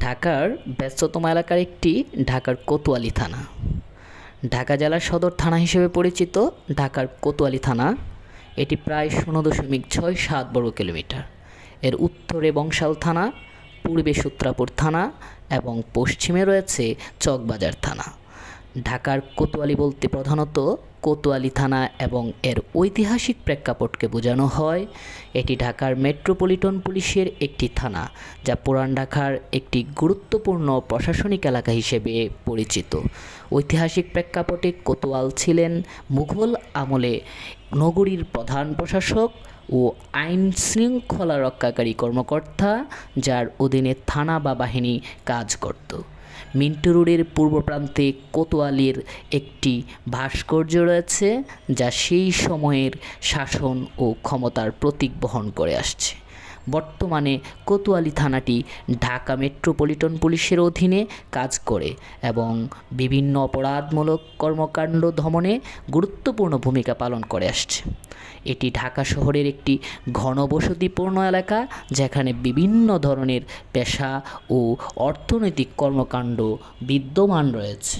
ঢাকার ব্যস্ততম এলাকার একটি ঢাকার কোতোয়ালি থানা। ঢাকা জেলার সদর থানা হিসেবে পরিচিত ঢাকার কোতোয়ালি থানা। এটি প্রায় শূন্য দশমিক ছয় সাত বর্গ কিলোমিটার। এর উত্তরে বংশাল থানা, পূর্বে সূত্রাপুর থানা এবং পশ্চিমে রয়েছে চকবাজার থানা। ঢাকার কোতোয়ালি বলতে প্রধানত কোতোয়ালি থানা এবং এর ঐতিহাসিক প্রেক্ষাপটকে বোঝানো হয়। এটি ঢাকার মেট্রোপলিটন পুলিশের একটি থানা, যা পুরান ঢাকার একটি গুরুত্বপূর্ণ প্রশাসনিক এলাকা হিসেবে পরিচিত। ঐতিহাসিক প্রেক্ষাপটে কোতোয়াল ছিলেন মুঘল আমলে নগরীর প্রধান প্রশাসক ও আইন শৃঙ্খলা রক্ষাকারী কর্মকর্তা, যার অধীনে থানা বা বাহিনী কাজ করত। মিন্টু রোডের পূর্ব প্রান্তে কোতোয়ালির একটি ভাস্কর্য রয়েছে, যা সেই সময়ের শাসন ও ক্ষমতার প্রতীক বহন করে আসছে। বর্তমানে কোতোয়ালি থানাটি ঢাকা মেট্রোপলিটন পুলিশের অধীনে কাজ করে এবং বিভিন্ন অপরাধমূলক কর্মকাণ্ড দমনে গুরুত্বপূর্ণ ভূমিকা পালন করে আসছে। এটি ঢাকা শহরের একটি ঘনবসতিপূর্ণ এলাকা, যেখানে বিভিন্ন ধরনের পেশা ও অর্থনৈতিক কর্মকাণ্ড বিদ্যমান রয়েছে।